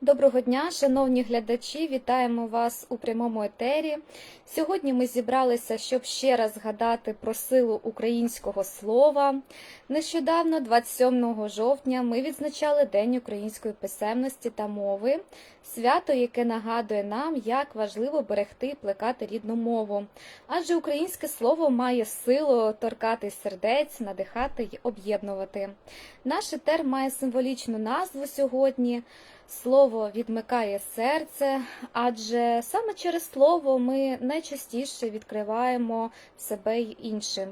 Доброго дня, шановні глядачі! Вітаємо вас у прямому етері. Сьогодні ми зібралися, щоб ще раз згадати про силу українського слова. Нещодавно, 27 жовтня, ми відзначали День української писемності та мови, свято, яке нагадує нам, як важливо берегти і плекати рідну мову. Адже українське слово має силу торкати сердець, надихати й об'єднувати. Наш етер має символічну назву сьогодні. Слово відмикає серце, адже саме через слово ми найчастіше відкриваємо себе й іншим.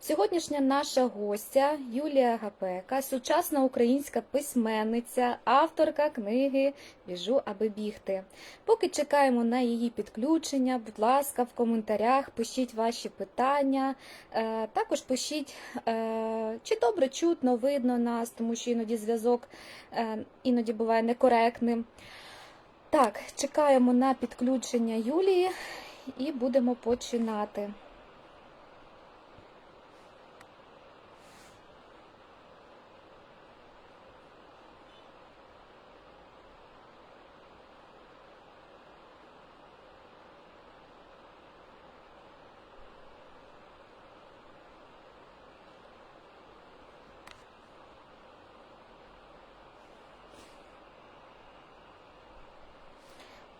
Сьогоднішня наша гостя Юлія Гапека, сучасна українська письменниця, авторка книги Біжу, аби бігти. Поки чекаємо на її підключення, будь ласка, в коментарях пишіть ваші питання. Е, Також пишіть, е, чи добре чутно, видно нас, тому що іноді зв'язок е, іноді буває некоректним. Так, чекаємо на підключення Юлії і будемо починати.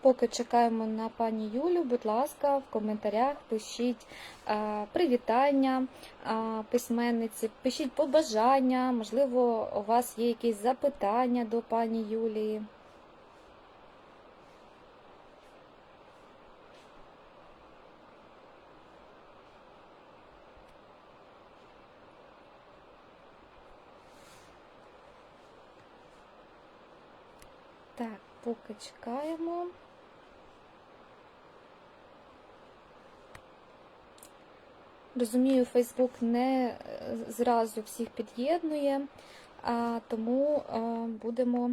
Поки чекаємо на пані Юлю, будь ласка, в коментарях пишіть е, привітання е, письменниці, пишіть побажання, можливо, у вас є якісь запитання до пані Юлії. Так, поки чекаємо. Розумію, Фейсбук не е, зразу всіх під'єднує, тому е, будемо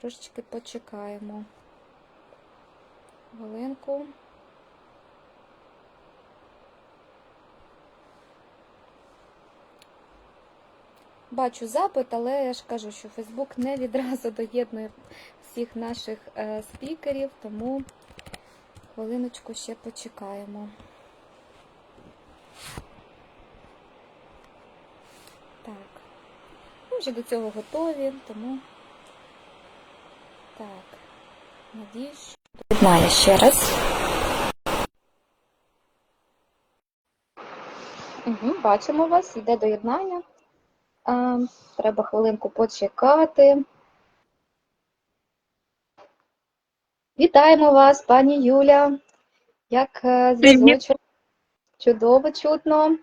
трошечки почекаємо. Хвилинку. Бачу запит, але я ж кажу, що Фейсбук не відразу доєднує всіх наших е, спікерів, тому хвилиночку ще почекаємо. Так, ми вже до цього готові, тому так, надіюсь, що ще раз. Угу, бачимо вас, йде доєднання. А, треба хвилинку почекати. Вітаємо вас, пані Юля. Як е, зв'язочок? Чудово чутно.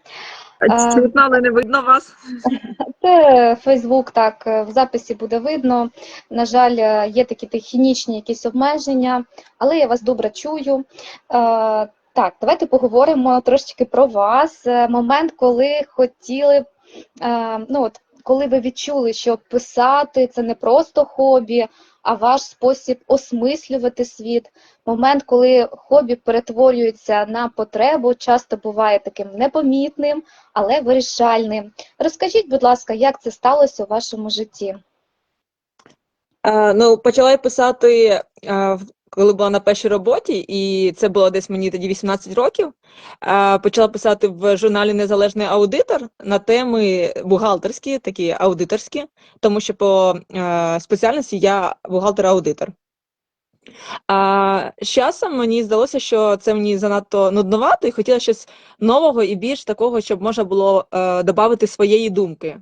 Чутно, але не видно вас. Це Фейсбук так е, в записі буде видно. На жаль, е, є такі технічні якісь обмеження, але я вас добре чую. Так, давайте поговоримо трошечки про вас. Момент, коли хотіли, ну от коли ви відчули, що писати це не просто хобі, а ваш спосіб осмислювати світ. Момент, коли хобі перетворюється на потребу, часто буває таким непомітним, але вирішальним. Розкажіть, будь ласка, як це сталося у вашому житті? Е, ну, почала я писати, е, коли була на першій роботі, і це було десь мені тоді 18 років. Почала писати в журналі Незалежний аудитор на теми бухгалтерські, такі аудиторські, тому що по е, спеціальності я бухгалтер-аудитор. А з часом мені здалося, що це мені занадто нудновато, і хотіла щось нового і більш такого, щоб можна було е, додати своєї думки.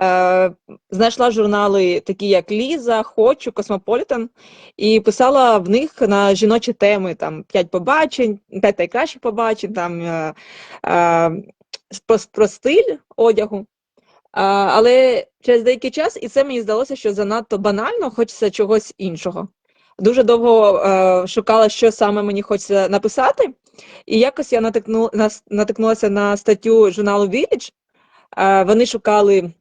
Е, знайшла журнали, такі як Ліза, Хочу, Космополітен, і писала в них на жіночі теми, там п'ять побачень, п'ять найкращих побачень, там е, е, про, про стиль одягу. Але через деякий час, і це мені здалося, що занадто банально, хочеться чогось іншого. Дуже довго е, шукала, що саме мені хочеться написати, і якось я натикну, натикнулася на статтю журналу Village. Е, вони шукали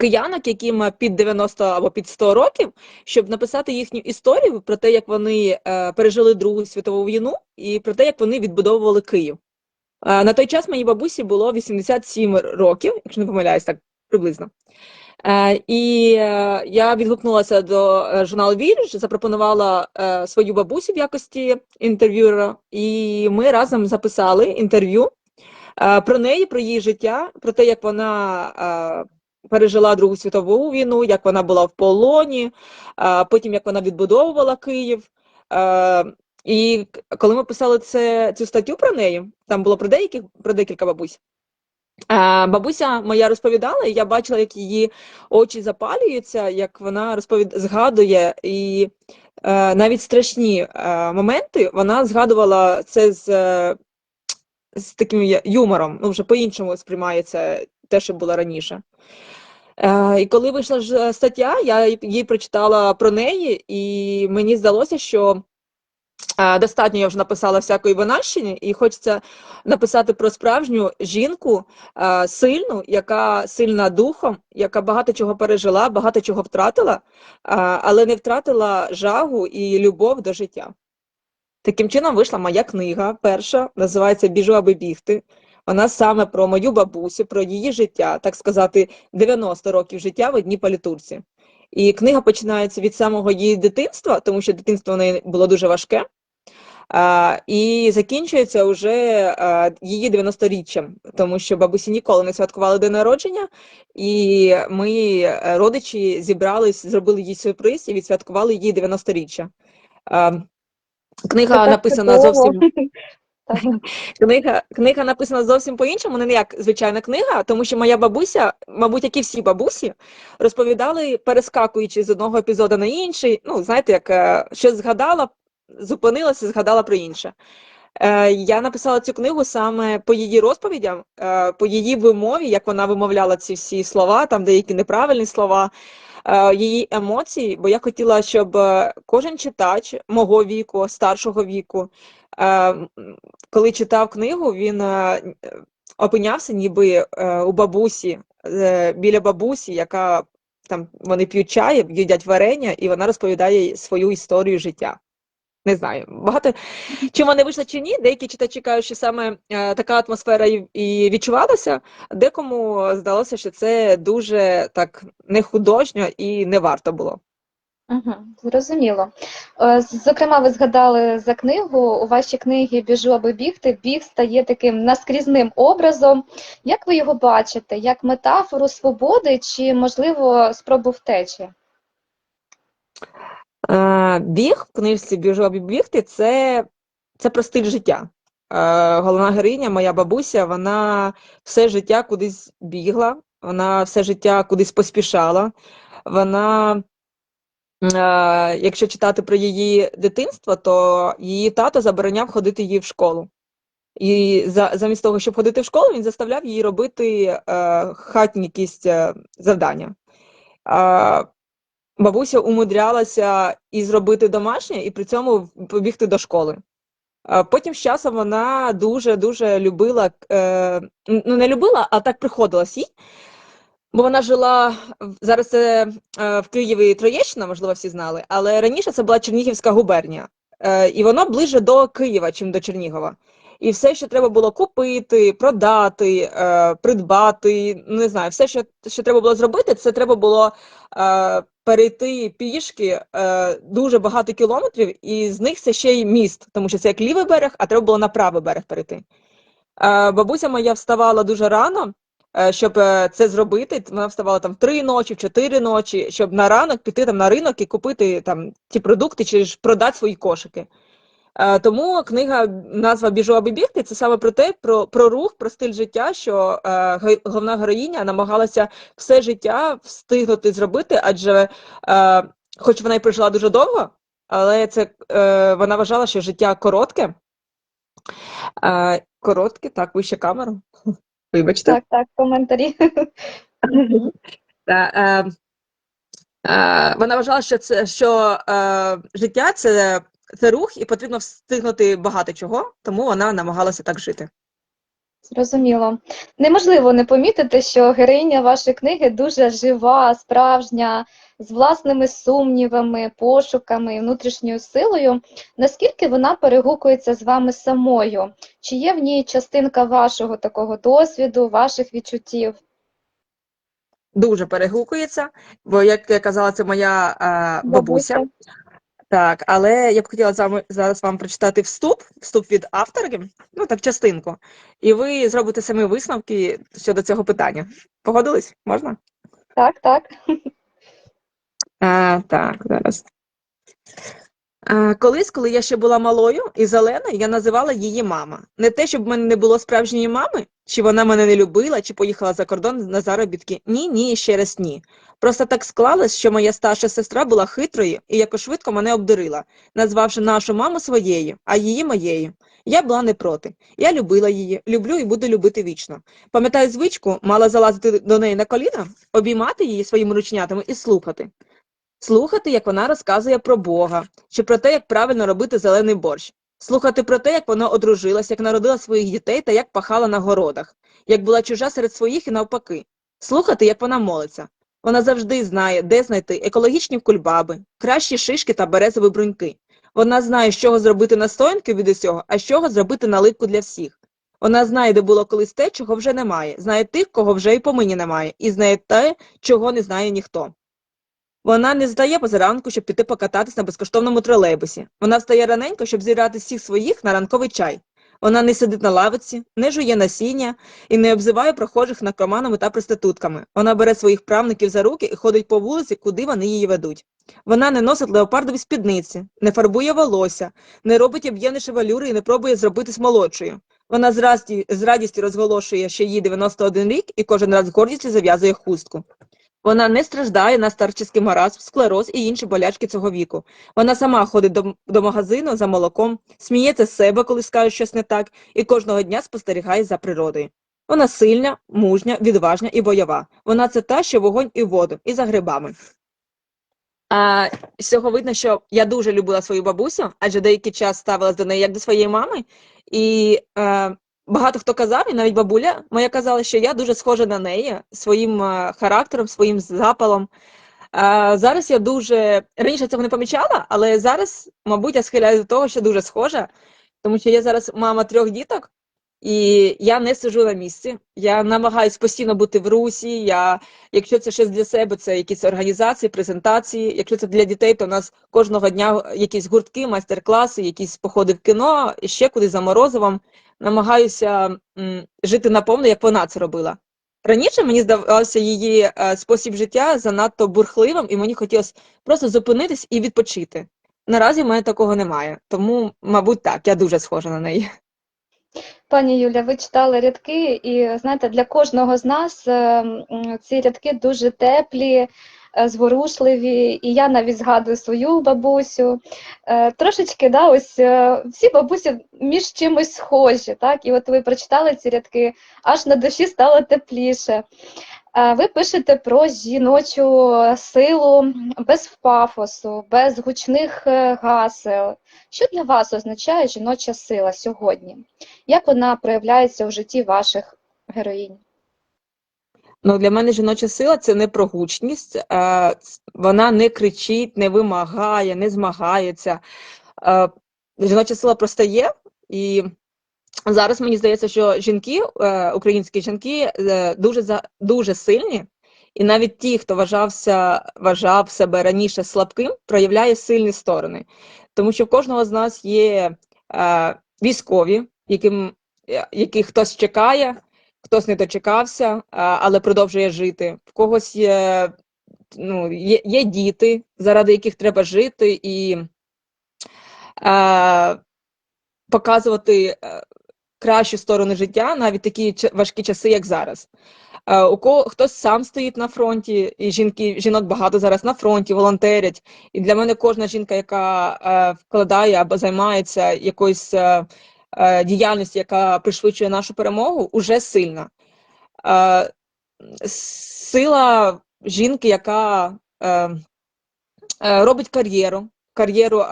киянок, яким під 90 або під 100 років, щоб написати їхню історію про те, як вони е, пережили Другу світову війну, і про те, як вони відбудовували Київ. Е, На той час моїй бабусі було 87 років, якщо не помиляюсь, так приблизно. Е, І е, я відгукнулася до е, журналу Вірш, запропонувала е, свою бабусю в якості інтерв'юера, і ми разом записали інтерв'ю е, про неї, про її життя, про те, як вона е, пережила Другу світову війну, як вона була в полоні, потім як вона відбудовувала Київ. І коли ми писали це, цю статтю про неї, там було про деяких про декілька бабусь. Бабуся моя розповідала, і я бачила, як її очі запалюються, як вона розповід... згадує, і е, навіть страшні е, моменти вона згадувала це з, е, з таким юмором. Ну, вже по-іншому сприймається те, що було раніше. Е, і коли вийшла ж стаття, я її прочитала про неї, і мені здалося, що е, достатньо я вже написала всякої банальщини, і хочеться написати про справжню жінку, е, сильну, яка сильна духом, яка багато чого пережила, багато чого втратила, е, але не втратила жагу і любов до життя. Таким чином вийшла моя книга, перша, називається Біжу, аби бігти. Вона саме про мою бабусю, про її життя, так сказати, 90 років життя в одній палітурці. І книга починається від самого її дитинства, тому що дитинство в неї було дуже важке. А, і закінчується вже а, її 90-річчям, тому що бабусі ніколи не святкували день народження, і ми, е, родичі, зібрались, зробили їй сюрприз і відсвяткували її 90-річчя. А, Книга так написана зовсім. Книга, книга написана зовсім по-іншому, не як звичайна книга, тому що моя бабуся, мабуть, як і всі бабусі, розповідали, перескакуючи з одного епізоду на інший. Ну, знаєте, як е, щось згадала, зупинилася, згадала про інше. Е, Я написала цю книгу саме по її розповідям, е, по її вимові, як вона вимовляла ці всі слова, там деякі неправильні слова, її емоції, бо я хотіла, щоб кожен читач мого віку, старшого віку, коли читав книгу, він е, опинявся ніби е, у бабусі, е, біля бабусі, яка там вони п'ють чай, їдять варення, і вона розповідає свою історію життя. Не знаю, багато чи вони вийшли чи ні. Деякі читачі кажуть, що саме е, така атмосфера і, відчувалася. Декому здалося, що це дуже так нехудожньо і не варто було. Угу, зрозуміло. Е, Зокрема, ви згадали за книгу. У вашій книгі Біжу, аби бігти. Біг стає таким наскрізним образом. Як ви його бачите? Як метафору свободи чи, можливо, спробу втечі? Е, Біг в книжці «Біжу, аби бігти» це, це про стиль життя. Е, Головна героїня, моя бабуся, вона все життя кудись бігла, вона все життя кудись поспішала. Вона, якщо читати про її дитинство, то її тато забороняв ходити їй в школу. І за, замість того, щоб ходити в школу, він заставляв її робити е, хатні якісь е, завдання. Е, бабуся умудрялася і зробити домашнє, і при цьому побігти до школи. А Потім з часом вона дуже-дуже любила, е, ну не любила, а так приходилось їй. Бо вона жила зараз це е, в Києві Троєщина, можливо, всі знали, але раніше це була Чернігівська губернія. Е, і воно ближе до Києва, чим до Чернігова. І все, що треба було купити, продати, е, придбати, не знаю, все, що, що треба було зробити, це треба було перейти пішки дуже багато кілометрів, і з них це ще й міст, тому що це як лівий берег, а треба було на правий берег перейти. Бабуся моя вставала дуже рано, щоб е, це зробити. Вона вставала там в три ночі, в чотири ночі, щоб на ранок піти там на ринок і купити там ті продукти чи ж продати свої кошики. Е, Тому книга назва Біжу аби бігти це саме про те, про, про рух, про стиль життя, що е, головна героїня намагалася все життя встигнути зробити, адже е, хоч вона й прожила дуже довго, але це е, вона вважала, що життя коротке. Е, коротке, так, вище камеру. Вибачте. Так, так, коментарі. Та, е, е, вона вважала, що це що е, життя це, це рух, і потрібно встигнути багато чого, тому вона намагалася так жити. Зрозуміло. Неможливо не помітити, що героїня вашої книги дуже жива, справжня, з власними сумнівами, пошуками і внутрішньою силою. Наскільки вона перегукується з вами самою? Чи є в ній частинка вашого такого досвіду, ваших відчуттів? дуже перегукується, бо, як я казала, це моя е, бабуся. Так, але я б хотіла зараз вам прочитати вступ, вступ від авторки, ну так, частинку, і ви зробите самі висновки щодо цього питання. Погодились? Можна? Так, так. А, так, зараз. Колись, коли я ще була малою і зеленою, я називала її мама. Не те, щоб в мене не було справжньої мами, чи вона мене не любила, чи поїхала за кордон на заробітки. Ні, ні, ще раз ні. Просто так склалось, що моя старша сестра була хитрою і якось швидко мене обдурила, назвавши нашу маму своєю, а її моєю. Я була не проти. Я любила її, люблю і буду любити вічно. Пам'ятаю звичку, мала залазити до неї на коліна, обіймати її своїми ручнятами і слухати. Слухати, як вона розказує про Бога, чи про те, як правильно робити зелений борщ. Слухати про те, як вона одружилась, як народила своїх дітей та як пахала на городах, як була чужа серед своїх і навпаки. Слухати, як вона молиться. Вона завжди знає, де знайти екологічні кульбаби, кращі шишки та березові бруньки. Вона знає, з чого зробити настоянки від усього, а з чого зробити наливку для всіх. Вона знає, де було колись те, чого вже немає, знає тих, кого вже і помині немає, і знає те, чого не знає ніхто. Вона не здає позаранку, щоб піти покататись на безкоштовному тролейбусі. Вона встає раненько, щоб зібрати всіх своїх на ранковий чай. Вона не сидить на лавиці, не жує насіння і не обзиває прохожих наркоманами та проститутками. Вона бере своїх правників за руки і ходить по вулиці, куди вони її ведуть. Вона не носить леопардові спідниці, не фарбує волосся, не робить об'ємні шевелюри і не пробує зробитись молодшою. Вона з, радістю розголошує, що їй 91 рік і кожен раз гордістю зав'язує хустку. Вона не страждає на старчий маразм, склероз і інші болячки цього віку. Вона сама ходить до, до магазину за молоком, сміється з себе, коли скаже щось не так, і кожного дня спостерігає за природою. Вона сильна, мужня, відважна і бойова. Вона це та, що вогонь і воду, і за грибами. А, з цього видно, що я дуже любила свою бабусю, адже деякий час ставилась до неї як до своєї мами. І е, багато хто казав, і навіть бабуля моя казала, що я дуже схожа на неї своїм е, характером, своїм запалом. Е, зараз я дуже раніше цього не помічала, але зараз, мабуть, я схиляю до того, що дуже схожа, тому що я зараз мама трьох діток, і я не сиджу на місці. Я намагаюсь постійно бути в русі. Я, якщо це щось для себе, це якісь організації, презентації. Якщо це для дітей, то у нас кожного дня якісь гуртки, майстер-класи, якісь походи в кіно, ще куди за морозивом. Намагаюся жити наповно, як вона це робила. Раніше мені здавався її е, спосіб життя занадто бурхливим, і мені хотілося просто зупинитись і відпочити. Наразі в мене такого немає, тому, мабуть, так, я дуже схожа на неї. Пані Юля, ви читали рядки, і знаєте, для кожного з нас е, ці рядки дуже теплі, зворушливі. І я навіть згадую свою бабусю. Е, Трошечки, да, ось е, всі бабусі між чимось схожі, так? І от ви прочитали ці рядки, аж на душі стало тепліше. Е, Ви пишете про жіночу силу без пафосу, без гучних е, гасел. Що для вас означає жіноча сила сьогодні? Як вона проявляється у житті ваших героїнь? Ну, для мене жіноча сила це не про гучність, вона не кричить, не вимагає, не змагається. Жіноча сила просто є, і зараз мені здається, що жінки, е, українські жінки, е, дуже за- дуже сильні, і навіть ті, хто вважався, вважав себе раніше слабким, проявляє сильні сторони. Тому що в кожного з нас є е, військові, яким, яких хтось чекає, хтось не дочекався, але продовжує жити. В когось є, ну, є, є діти, заради яких треба жити і е, показувати е, кращу сторону життя, навіть такі важкі часи, як зараз. Е, у кого хтось сам стоїть на фронті, і жінки, жінок багато зараз на фронті, волонтерять. І для мене кожна жінка, яка е, вкладає або займається якоюсь е, е, діяльністю, яка пришвидшує нашу перемогу, уже сильна. Е, сила жінки, яка е, робить кар'єру. Кар'єру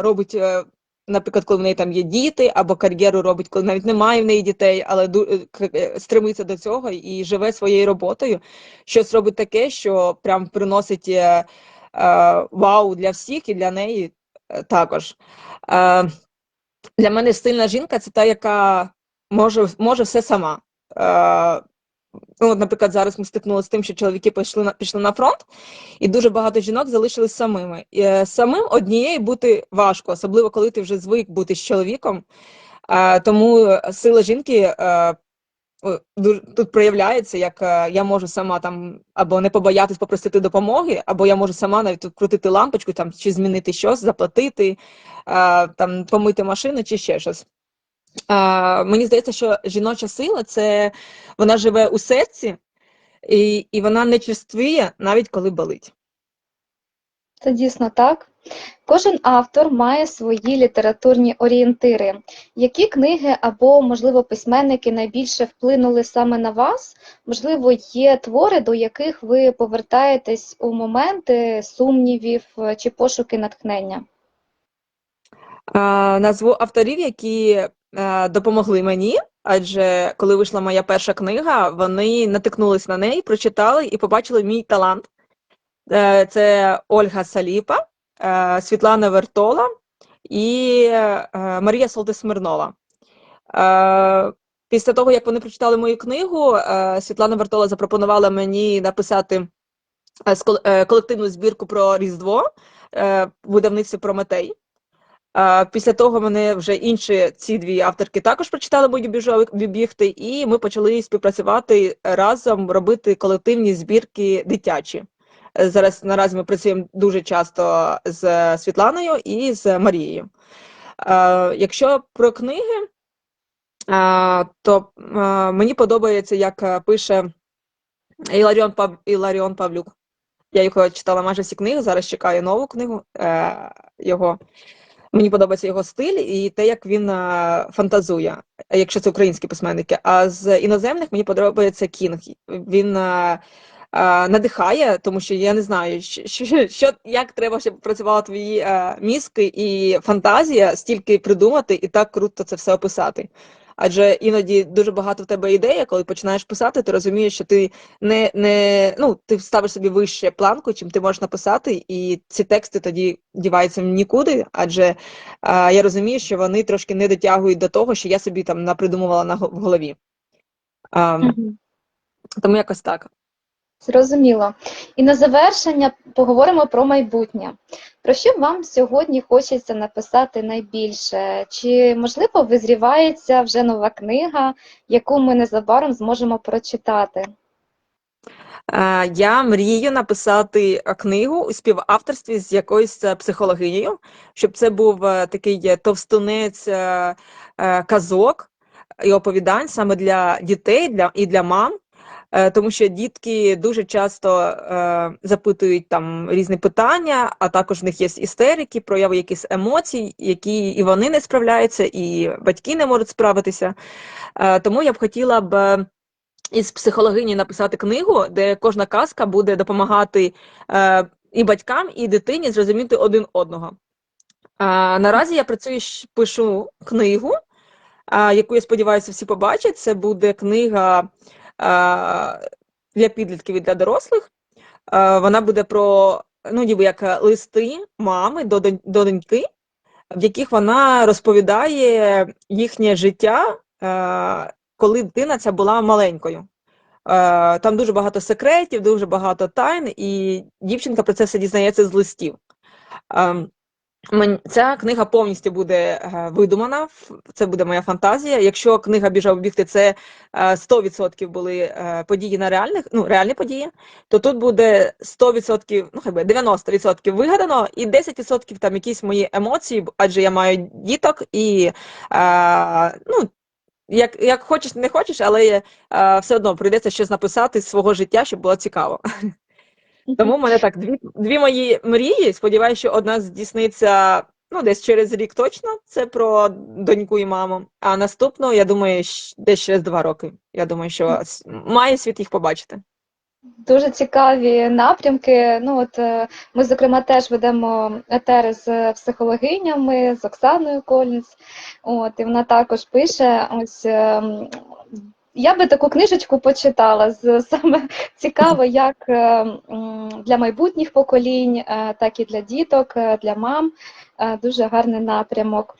робить, наприклад, коли в неї там є діти, або кар'єру робить, коли навіть немає в неї дітей, але стремиться до цього і живе своєю роботою. Щось робить таке, що прям приносить вау для всіх і для неї також. Е, для мене сильна жінка це та, яка може, може все сама. Е, ну, наприклад, зараз ми стикнулися з тим, що чоловіки пішли на пішли на фронт, і дуже багато жінок залишились самими. І, е, самим однією бути важко, особливо коли ти вже звик бути з чоловіком. Е, тому сила жінки е, тут проявляється, як е, я можу сама там або не побоятись попросити допомоги, або я можу сама навіть тут крутити лампочку, там чи змінити щось, заплатити, е, там помити машину чи ще щось. Е, мені здається, що жіноча сила це вона живе у серці, і, і вона не черствіє, навіть коли болить. Це дійсно так. Кожен автор має свої літературні орієнтири. Які книги або, можливо, письменники найбільше вплинули саме на вас? Можливо, є твори, до яких ви повертаєтесь у моменти сумнівів е, чи пошуки натхнення? Назву авторів, які е, допомогли мені, адже коли вийшла моя перша книга, вони натикнулись на неї, прочитали і побачили мій талант. Е, Це Ольга Саліпа, Світлана Вертола і е, Марія Солтисмирнова. Е, Після того, як вони прочитали мою книгу, е, Світлана Вертола запропонувала мені написати е, е, колективну збірку про Різдво е, видавництві Прометей. Е, Після того мене вже інші ці дві авторки також прочитали мої біжові- і ми почали співпрацювати разом, робити колективні збірки дитячі. Зараз наразі ми працюємо дуже часто з Світланою і з Марією. Е, Якщо про книги, е, то е, мені подобається, як пише Іларіон, Пав... Іларіон Павлюк. Я його читала майже всі книги, зараз чекаю нову книгу його. Мені подобається його стиль і те, як він фантазує, якщо це українські письменники. А з іноземних мені подобається Кінг. Він надихає, тому що я не знаю, що, що, як треба, щоб працювали твої е, мізки і фантазія, стільки придумати і так круто це все описати. Адже іноді дуже багато в тебе ідей, коли починаєш писати, ти розумієш, що ти не, не ну, ти ставиш собі вище планку, чим ти можеш написати, і ці тексти тоді діваються нікуди, адже е, я розумію, що вони трошки не дотягують до того, що я собі там напридумувала на в голові. Е, тому якось так. Зрозуміло. І на завершення поговоримо про майбутнє. Про що вам сьогодні хочеться написати найбільше? Чи, можливо, визрівається вже нова книга, яку ми незабаром зможемо прочитати? Е, Я мрію написати е, книгу у співавторстві з якоюсь е, психологинею, щоб це був такий товстунець казок і оповідань саме для дітей для, і для мам. Е, Тому що дітки дуже часто е, запитують там різні питання, а також в них є істерики, прояви якихось емоцій, які і вони не справляються, і батьки не можуть справитися. Е, Тому я б хотіла б із психологині написати книгу, де кожна казка буде допомагати і батькам, і дитині зрозуміти один одного. Наразі я працюю, пишу книгу, яку я сподіваюся, всі побачать. Це буде книга для підлітків і для дорослих. Вона буде про ну, ніби як е, листи мами до, доньки, в яких вона розповідає їхнє життя, е, коли дитина ця була маленькою. Е, Там дуже багато секретів, дуже багато тайн, і дівчинка про це все дізнається з листів. Ця книга повністю буде е, видумана, це буде моя фантазія. Якщо книга біжав бігти, це е, 100% були е, події на реальних, ну, реальні події, то тут буде 100%, ну хай би 90% вигадано, і 10% там якісь мої емоції, адже я маю діток, і е, ну, як, як хочеш, не хочеш, але е, все одно прийдеться щось написати з свого життя, щоб було цікаво. Тому в мене так дві, дві мої мрії. Сподіваюся, що одна здійсниться ну, десь через рік точно. Це про доньку і маму. А наступну, я думаю, десь через два роки. Я думаю, що має світ їх побачити. Дуже цікаві напрямки. Ну, от е, ми, зокрема, теж ведемо етери з психологинями, з Оксаною Колінс. От, і вона також пише ось ем, Я би таку книжечку почитала. З- Саме цікаво, як е, для майбутніх поколінь, е, так і для діток, е, для мам. Дуже гарний напрямок.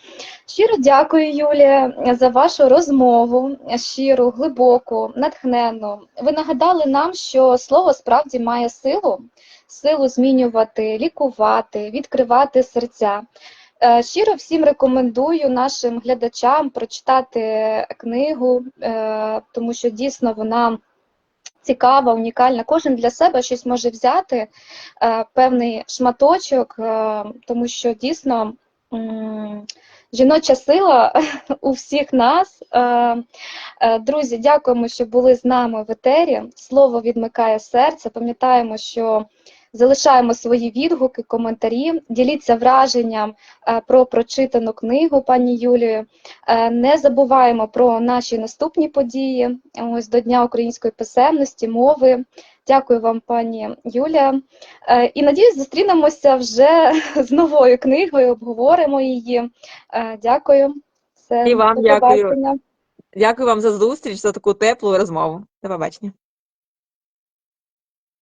Щиро дякую, Юлія, за вашу розмову, щиру, глибоку, натхненну. Ви нагадали нам, що слово справді має силу, силу змінювати, лікувати, відкривати серця. Е, Щиро всім рекомендую нашим глядачам прочитати книгу, е, тому що дійсно вона цікава, унікальна. Кожен для себе щось може взяти, е, певний шматочок, е, тому що дійсно жіноча сила у всіх нас. Е, е, Друзі, дякуємо, що були з нами в етері. Слово відмикає серце. Пам'ятаємо, що залишаємо свої відгуки, коментарі, діліться враженням е, про прочитану книгу пані Юлії. Е, Не забуваємо про наші наступні події. Ось до Дня української писемності, мови. Дякую вам, пані Юлія. Е, І надіюсь, зустрінемося вже з новою книгою, обговоримо її. Дякую. Все, І вам до дякую. Дякую вам за зустріч, за таку теплу розмову. До побачення.